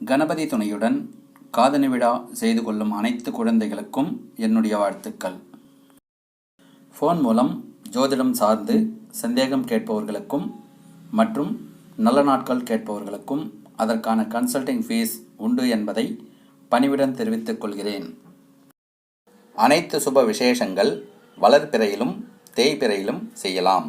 கணபதி துணையுடன் காதணி விழா செய்து கொள்ளும் அனைத்து குழந்தைகளுக்கும் என்னுடைய வாழ்த்துக்கள். ஃபோன் மூலம் ஜோதிடம் சார்ந்து சந்தேகம் கேட்பவர்களுக்கும் மற்றும் நல்ல நாட்கள் கேட்பவர்களுக்கும் அதற்கான கன்சல்டிங் ஃபீஸ் உண்டு என்பதை பணிவுடன் தெரிவித்துக் கொள்கிறேன். அனைத்து சுப விசேஷங்கள் வளர்பிறையிலும் தேய்பிறையிலும் செய்யலாம்.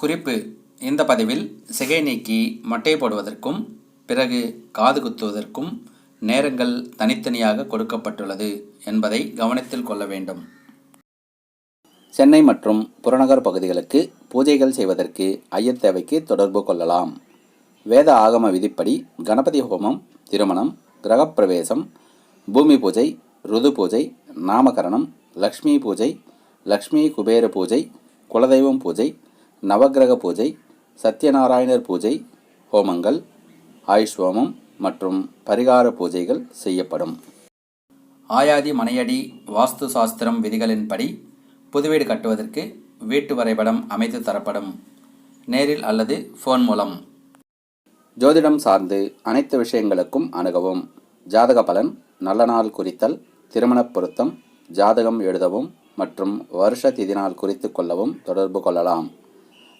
குறிப்பு. இந்த பதிவில் சிகை நீக்கி மட்டை போடுவதற்கும் பிறகு காது குத்துவதற்கும் நேரங்கள் தனித்தனியாக கொடுக்கப்பட்டுள்ளது என்பதை கவனத்தில் கொள்ள வேண்டும். சென்னை மற்றும் புறநகர் பகுதிகளுக்கு பூஜைகள் செய்வதற்கு ஐயத்தேவைக்கு தொடர்பு கொள்ளலாம். வேத ஆகம விதிப்படி கணபதி ஹோமம் திருமணம் கிரகப்பிரவேசம் பூமி பூஜை ருது பூஜை நாமகரணம் லக்ஷ்மி பூஜை லக்ஷ்மி குபேர பூஜை குலதெய்வம் பூஜை நவக்கிரக பூஜை சத்யநாராயணர் பூஜை ஹோமங்கள் ஆயுஷ்வோமம் மற்றும் பரிகார பூஜைகள் செய்யப்படும். ஆயாதி மனையடி வாஸ்து சாஸ்திரம் விதிகளின்படி புதுவீடு கட்டுவதற்கு வீட்டு வரைபடம் அமைத்து தரப்படும். நேரில் அல்லது ஃபோன் மூலம். ஜோதிடம் சார்ந்து அனைத்து விஷயங்களுக்கும் அணுகவும். ஜாதக பலன் நல்ல நாள் குறித்தல் திருமணப் பொருத்தம் ஜாதகம் எழுதவும் மற்றும் வருஷ திதி நாள் குறித்து கொள்ளவும் தொடர்பு கொள்ளலாம்.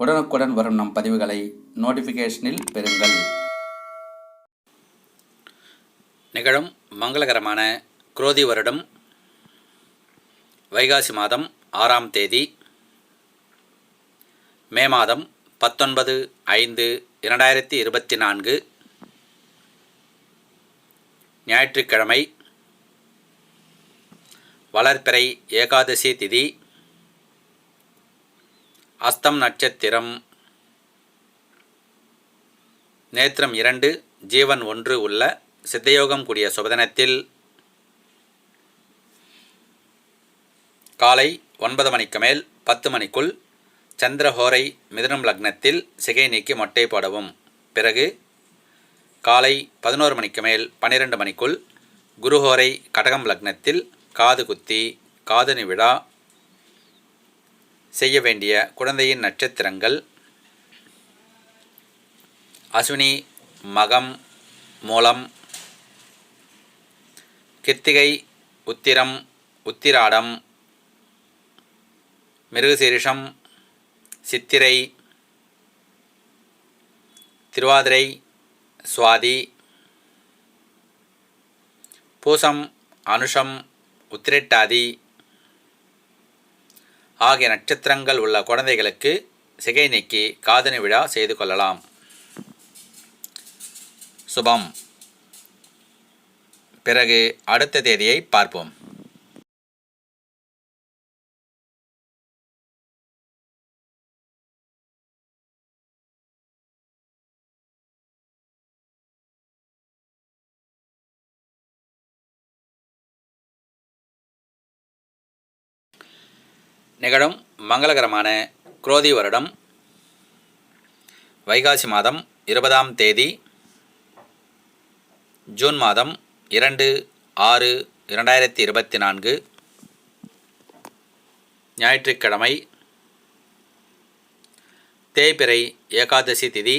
உடனுக்குடன் வரும் நம் பதிவுகளை நோட்டிஃபிகேஷனில் பெறுங்கள். நிகழும் மங்களகரமான குரோதி வருடம் வைகாசி மாதம் ஆறாம் தேதி மே மாதம் பத்தொன்பது ஐந்து இரண்டாயிரத்தி இருபத்தி நான்கு ஞாயிற்றுக்கிழமை வளர்பிறை ஏகாதசி திதி அஸ்தம் நட்சத்திரம். நேத்திரம் இரண்டு ஜீவன் ஒன்று உள்ள சித்தயோகம் கூடிய சுபதினத்தில் காலை ஒன்பது மணிக்கு மேல் பத்து மணிக்குள் சந்திரஹோரை மிதுனம் லக்னத்தில் சிகை நீக்கி மொட்டை போடவும். பிறகு காலை பதினோரு மணிக்கு மேல் பன்னிரெண்டு மணிக்குள் குருஹோரை கடகம் லக்னத்தில் காது குத்தி காதணி விழா செய்ய வேண்டிய குழந்தையின் நட்சத்திரங்கள் அஸ்வினி மகம் மூலம் கிருத்திகை உத்திரம் உத்திராடம் மிருகசீரிஷம் சித்திரை திருவாதிரை சுவாதி பூசம் அனுஷம் உத்திரட்டாதி ஆகிய நட்சத்திரங்கள் உள்ள குழந்தைகளுக்கு சிகை நீக்கி காதணி விழா செய்து கொள்ளலாம். சுபம். பிறகு அடுத்த தேதியை பார்ப்போம். நிகழும் மங்களகரமான குரோதி வருடம் வைகாசி மாதம் இருபதாம் தேதி ஜூன் மாதம் இரண்டு ஆறு இரண்டாயிரத்தி இருபத்தி நான்கு ஞாயிற்றுக்கிழமை தேய்பிறை ஏகாதசி திதி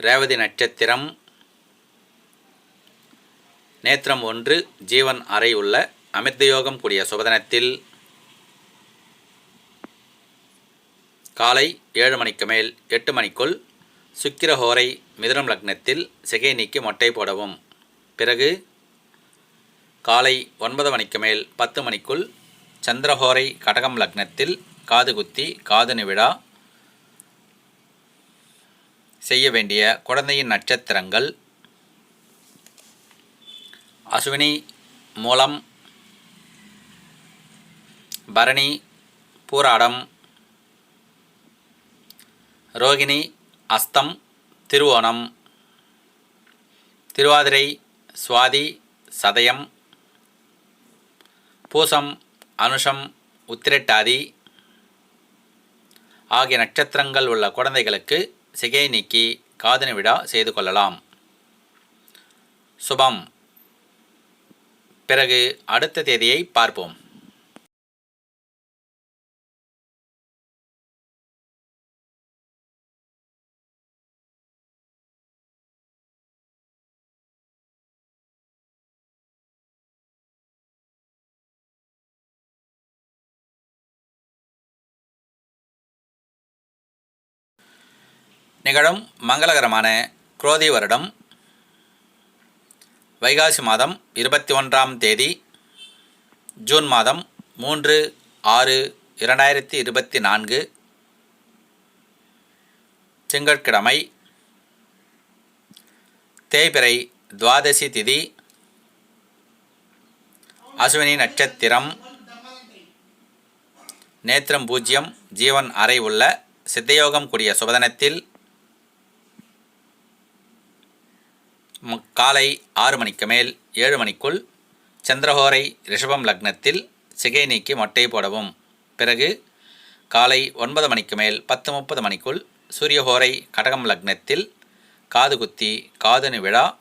ரேவதி நட்சத்திரம் நேத்திரம் ஒன்று ஜீவன் அறை உள்ள அமிர்தயோகம் கூடிய சுபதனத்தில் காலை ஏழு மணிக்கு மேல் எட்டு மணிக்குள் சுக்கிரஹோரை மிதுனம் லக்னத்தில் சிகை நீக்கி மொட்டை போடவும். பிறகு காலை ஒன்பது மணிக்கு மேல் பத்து மணிக்குள் சந்திரஹோரை கடகம் லக்னத்தில் காது குத்தி காது நிவிழா செய்ய வேண்டிய குழந்தையின் நட்சத்திரங்கள். அஸ்வினி மூலம் பரணி பூராடம் ரோகிணி அஸ்தம் திருவோணம் திருவாதிரை சுவாதி சதயம் பூசம் அனுஷம் உத்திரட்டாதி ஆகிய நட்சத்திரங்கள் உள்ள குழந்தைகளுக்கு சிகை நீக்கி காதணி விழா செய்து கொள்ளலாம். சுபம். பிறகு அடுத்த தேதியை பார்ப்போம். நிகழும் மங்களகரமான குரோதி வருடம். வைகாசி மாதம் இருபத்தி ஒன்றாம் தேதி ஜூன் மாதம் மூன்று ஆறு இரண்டாயிரத்தி இருபத்தி நான்கு. திங்கட்கிழமை தேய்பிறை துவாதசி திதி அஸ்வினி நட்சத்திரம். நேத்திரம் பூஜ்ஜியம் ஜீவன் அறை உள்ள சித்தயோகம் கூடிய சுபதனத்தில் ம- காலை ஆறு மணிக்கு மேல் ஏழு மணிக்குள் சந்திரஹோரை ரிஷபம் லக்னத்தில் சிகை நீக்கி மொட்டை போடவும். பிறகு காலை ஒன்பது மணிக்கு மேல் பத்து முப்பது மணிக்குள் சூரியஹோரை கடகம் லக்னத்தில் காது குத்தி காதணி விழா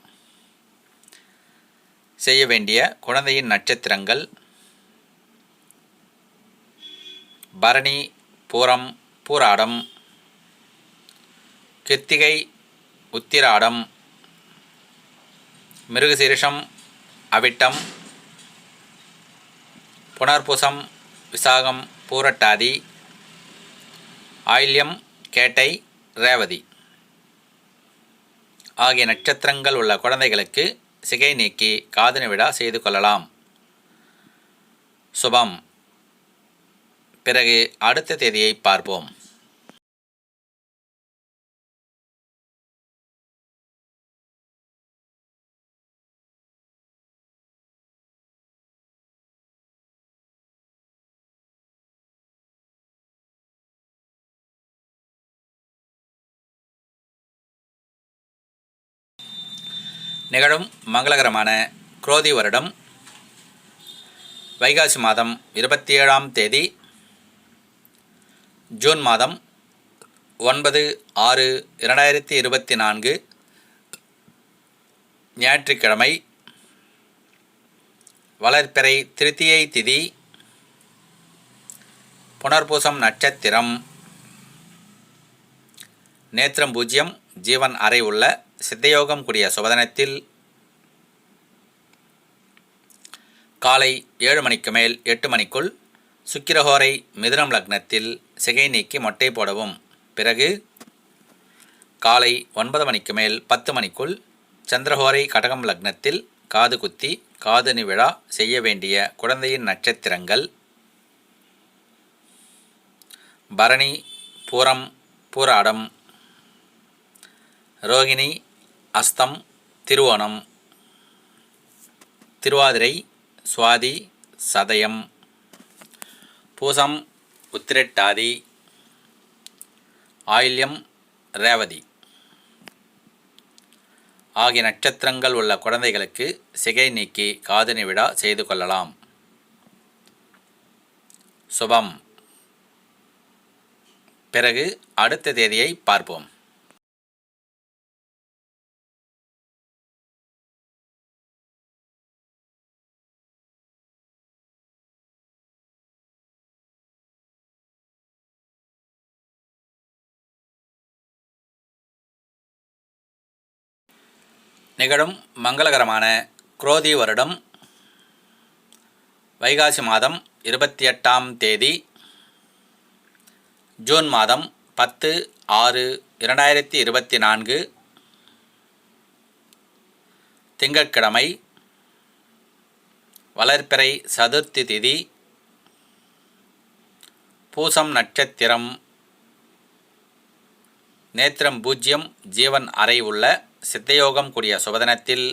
செய்ய வேண்டிய குழந்தையின் நட்சத்திரங்கள். பரணி பூரம் பூராடம் கிருத்திகை உத்திராடம் மிருகசீரிஷம் அவிட்டம் புனர்பூசம் விசாகம் பூரட்டாதி ஆயில்யம் கேட்டை ரேவதி. ஆகிய நட்சத்திரங்கள் உள்ள குழந்தைகளுக்கு சிகை நீக்கி காதணி விழா செய்து கொள்ளலாம். சுபம். பிறகு அடுத்த தேதியை பார்ப்போம். நிகழும் மங்களகரமான குரோதி வருடம் வைகாசி மாதம் இருபத்தி ஏழாம் தேதி ஜூன் மாதம் ஒன்பது ஆறு இரண்டாயிரத்தி இருபத்தி நான்கு ஞாயிற்றுக்கிழமை வளர்ப்பிறை திருத்தியை திதி புனர்பூசம் நட்சத்திரம் நேத்திரம் பூஜ்ஜியம் ஜீவன் அறை உள்ள சித்தயோகம் கூடிய சுபதனத்தில் காலை ஏழு மணிக்கு மேல் எட்டு மணிக்குள் சுக்கிரஹோரை மிதுனம் லக்னத்தில் சிகை நீக்கி மொட்டை போடவும். பிறகு காலை ஒன்பது மணிக்கு மேல் பத்து மணிக்குள் சந்திரஹோரை கடகம் லக்னத்தில் காது குத்தி காதணி விழா செய்ய வேண்டிய குழந்தையின் நட்சத்திரங்கள். பரணி பூரம் பூராடம் ரோகிணி அஸ்தம் திருவோணம். திருவாதிரை சுவாதி சதயம். பூசம் உத்திரட்டாதி. ஆயில்யம் ரேவதி. ஆகிய நட்சத்திரங்கள் உள்ள குழந்தைகளுக்கு சிகை நீக்கி காதணி விழா செய்து கொள்ளலாம். சுபம். பிறகு அடுத்த தேதியை பார்ப்போம். நிகழும் மங்களகரமான குரோதி வருடம் வைகாசி மாதம் இருபத்தி எட்டாம் தேதி ஜூன் மாதம் பத்து ஆறு இரண்டாயிரத்தி இருபத்தி நான்கு திங்கட்கிழமை வளர்ப்பிறை சதுர்த்தி திதி பூசம் நட்சத்திரம் நேத்திரம் பூஜ்யம் ஜீவன் அறை உள்ள சித்தயோகம் கூடிய சுபதினத்தில்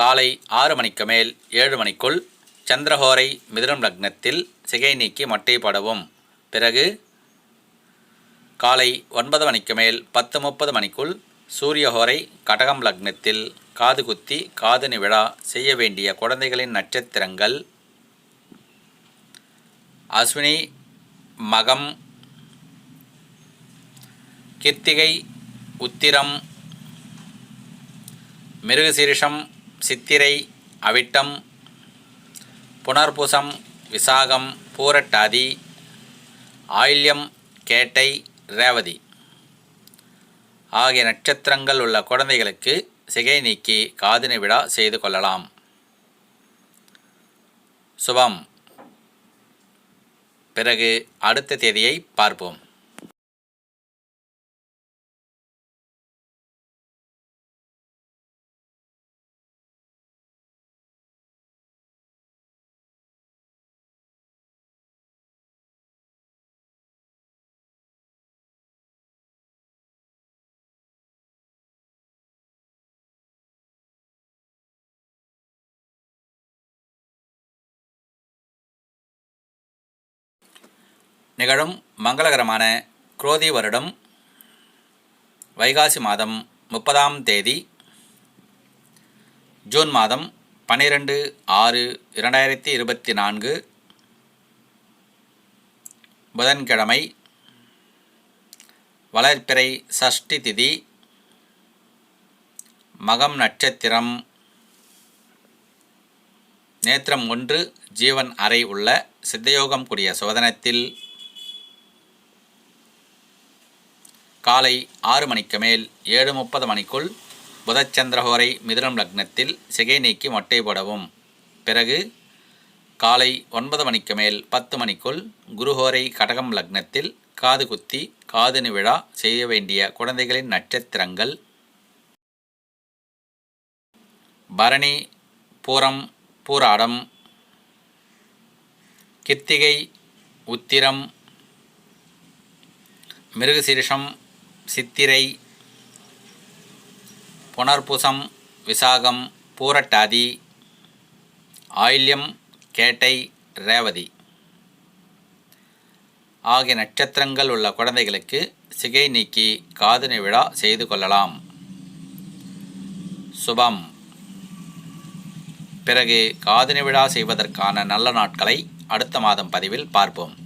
காலை ஆறு மணிக்கு மேல் ஏழு மணிக்குள் சந்திரஹோரை மிதுனம் லக்னத்தில் சிகை நீக்கி மொட்டை படவும். பிறகு காலை ஒன்பது மணிக்கு மேல் பத்து முப்பது மணிக்குள் சூரியஹோரை கடகம் லக்னத்தில் காது குத்தி காதுனி விழா செய்ய வேண்டிய குழந்தைகளின் நட்சத்திரங்கள். அஸ்வினி மகம் கிருத்திகை உத்திரம் மிருகசீரிஷம் சித்திரை அவிட்டம் புனர்பூசம் விசாகம் பூரட்டாதி ஆயில்யம் கேட்டை ரேவதி. ஆகிய நட்சத்திரங்கள் உள்ள குழந்தைகளுக்கு சிகை நீக்கி காதினை விழா செய்து கொள்ளலாம். சுபம். பிறகு அடுத்த தேதியை பார்ப்போம். நிகழும் மங்களகரமான குரோதி வருடம் வைகாசி மாதம் முப்பதாம் தேதி ஜூன் மாதம் பன்னிரெண்டு ஆறு இரண்டாயிரத்தி இருபத்தி நான்கு புதன்கிழமை வளர்ப்பிறை சஷ்டி திதி மகம் நட்சத்திரம் நேத்திரம் ஒன்று ஜீவன் அறை உள்ள சித்தயோகம் கூடிய சோதனத்தில் காலை ஆறு மணிக்கு மேல் ஏழு முப்பது மணிக்குள் புதச்சந்திரஹோரை மிதுனம் லக்னத்தில் சிகை நீக்கி மொட்டை போடவும். பிறகு காலை ஒன்பது மணிக்கு மேல் பத்து மணிக்குள் குருஹோரை கடகம் லக்னத்தில் காது குத்தி காதுனு விழா செய்ய வேண்டிய குழந்தைகளின் நட்சத்திரங்கள். பரணி பூரம் பூராடம் கித்திகை உத்திரம் மிருகசீரிஷம் சித்திரை புனர்பூசம் விசாகம் பூரட்டாதி ஆயில்யம் கேட்டை ரேவதி. ஆகிய நட்சத்திரங்கள் உள்ள குழந்தைகளுக்கு சிகை நீக்கி காதுனி விழா செய்து கொள்ளலாம். சுபம். பிறகு காதுனி விழா செய்வதற்கான நல்ல நாட்களை அடுத்த மாதம் பதிவில் பார்ப்போம்.